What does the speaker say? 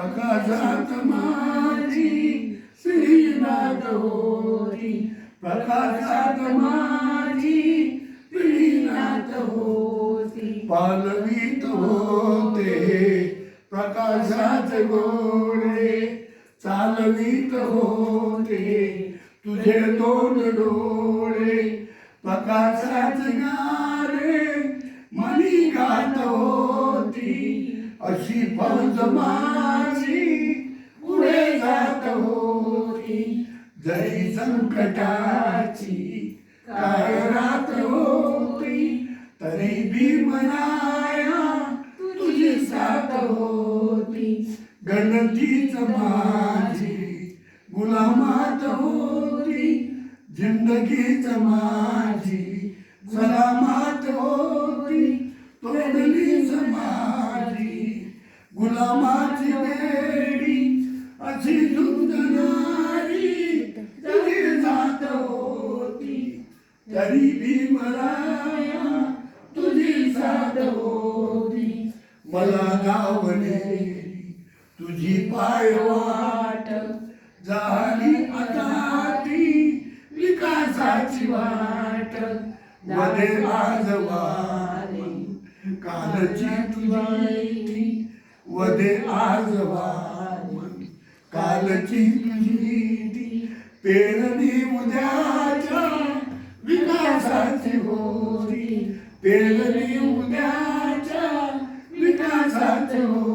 प्रकाशात माझी श्रीनाथ होरी होती. जात माझी श्रीनाथ होती. पालवीत होते प्रकाशात गोळे चालवीत होते. तुझे दोन डोळे प्रकाशात गारे अशी फौज माझी पुढे जात होती. जरी संकटाची काय रात होती. तरी भीमराया तुझी साथ होती. गणतीच माझी गुलामात होती. जिंदगीच माझी सलामात होती. तोडलीच माझी गुलामाची वेडी अशी सुंदरारी तरी जात होती तरी भीमराया तुझी साथ होती. मला गावले तुझी पाय वाट झाली आता ती विकासाची वाट. वदे आज वारी कालची तुझी वदे आज कालची तुझी पेरणी उद्याच्या विकासाची होती. पेरणी उद्याच्या विकासाची होती.